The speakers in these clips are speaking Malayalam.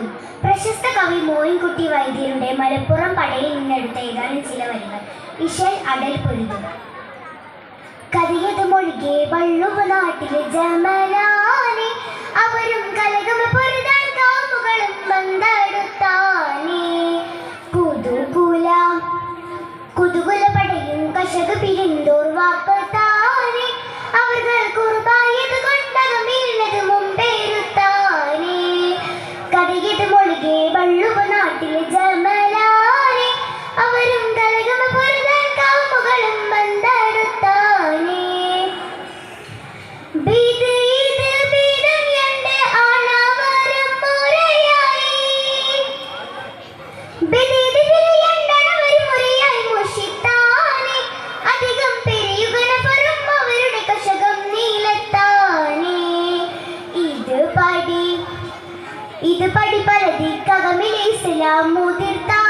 വായിക്കും പ്രശസ്ത കവി മോയിൻകുട്ടി വൈദ്യരുടെ മലപ്പുറം പടയിൽ നിന്നെടുത്ത ഏതാനും ചില വരികൾ. ഇഷൽ അടൽ പൊരുതുക. കഥയത് മൊഴികെ വള്ളുവ നാട്ടിലെ ജമലാനെ അവരും കലകമ പൊരുതാൻ കാമുകളും വന്നെടുത്താനെ കുതുകുല. കുതുകുല പടയും കശക് പിരിന്തോർ വാക്കത്താനെ ഇത് പടി പലതി കകമിലെ ഇസ്ലാം മുതിർത്താനെ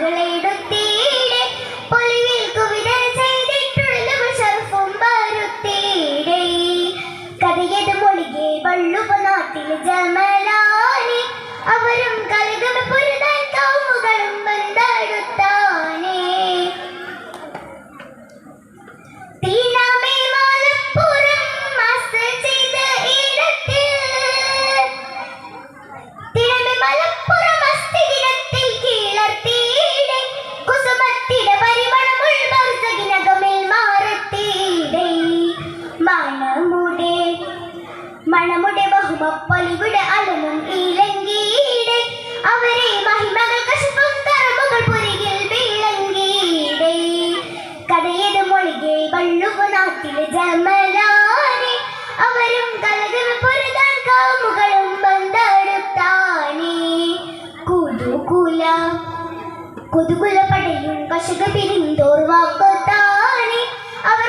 ജനാസകളെ എടുത്തിടെ പൊലിവിൽ കുവിതൽ ചെയ്തിട്ടുള്ള ഷർഫും വരുത്തിടെ കഥയത് മൊഴികെ വള്ളുപ നാട്ടിൽ ജമലാനി അവരും മണമുടെ ബഹുമപ്പലിവിടെ അലനും ഈലങ്കീടെ. അവരെ മഹിമകൾ കശുപ്പും തറമുകൾ പുരികിൽ വിളങ്ങീടെ കഥയത് മൊഴികെ വള്ളുവ നാട്ടിലെ ജമലാനെ അവരും കലകൾ പൊരുതാൻ കാമുകളും വന്നടുത്താണി കുതുകുല കുതുകുല പടയും കശുക പിരിന്തോർ അവർ